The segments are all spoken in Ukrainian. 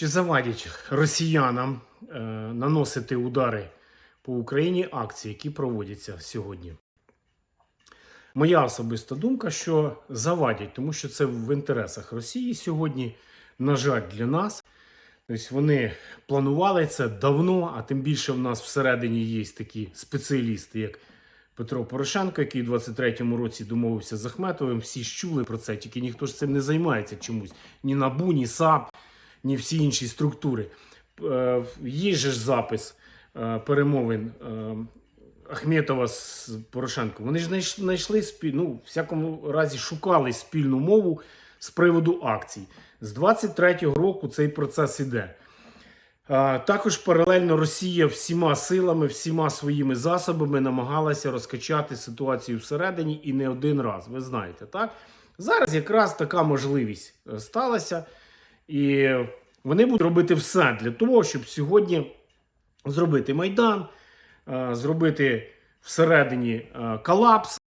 Чи завадять росіянам е, наносити удари по Україні акції, які проводяться сьогодні? Моя особиста думка, що завадять, тому що це в інтересах Росії сьогодні, на жаль, для нас. Тобто вони планували це давно, а тим більше в нас всередині є такі спеціалісти, як Петро Порошенко, який у 23-му році домовився з Ахметовим. Всі ж чули про це, тільки ніхто ж цим не займається чомусь. Ні НАБУ, ні САП, ні всі інші структури. Е, Є же ж запис е, перемовин е, Ахметова з Порошенком. Вони ж знайшли спіль, ну, в всякому разі шукали спільну мову з приводу акцій. З 23-го року цей процес іде. Також паралельно Росія всіма силами, всіма своїми засобами намагалася розкачати ситуацію всередині і не один раз. Ви знаєте, так? Зараз якраз така можливість сталася, і вони будуть робити все для того, щоб сьогодні зробити майдан, е, зробити всередині е, колапс,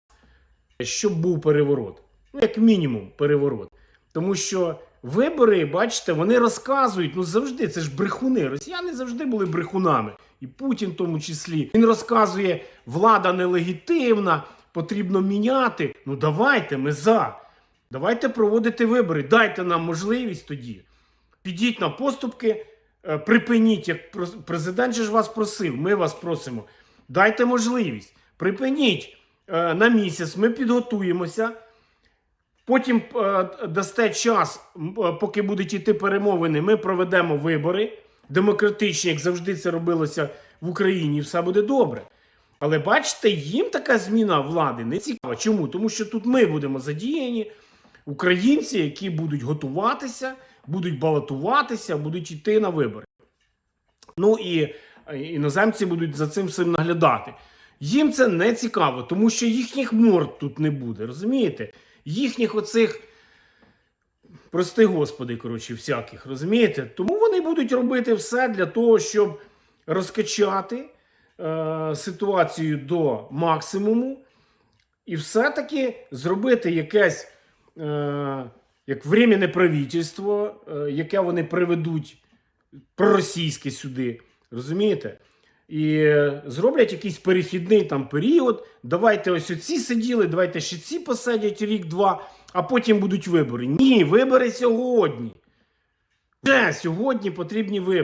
щоб був переворот. Ну, як мінімум, переворот. Тому що вибори, бачите, вони розказують, ну завжди це ж брехуни. Росіяни завжди були брехунами. І Путін в тому числі. Він розказує, влада нелегітимна, потрібно міняти. Ну давайте, ми за. Давайте проводити вибори. Дайте нам можливість тоді. Підіть на поступки, е, припиніть, як президент же ж вас просив. Ми вас просимо. Дайте можливість. Припиніть е, на місяць, ми підготуємося. Потім е, дасте час, поки будуть йти перемовини, ми проведемо вибори демократичні, як завжди це робилося в Україні, і все буде добре. Але бачите, їм така зміна влади не цікава. Чому? Тому що тут ми будемо задіяні, українці, які будуть готуватися, будуть балотуватися, будуть йти на вибори. Ну і е, іноземці будуть за цим всім наглядати. Їм це не цікаво, тому що їхніх морд тут не буде, розумієте? Їхніх оцих, прости господи, коротше, всяких, розумієте? Тому вони будуть робити все для того, щоб розкачати е, ситуацію до максимуму і все-таки зробити якесь е, як временне правительство, е, яке вони приведуть проросійське сюди. Розумієте? І е, зроблять якийсь перехідний там період. Давайте ось оці сиділи, давайте ще ці посадять рік-два, а потім будуть вибори. Ні, вибори сьогодні. Вже сьогодні потрібні вибори.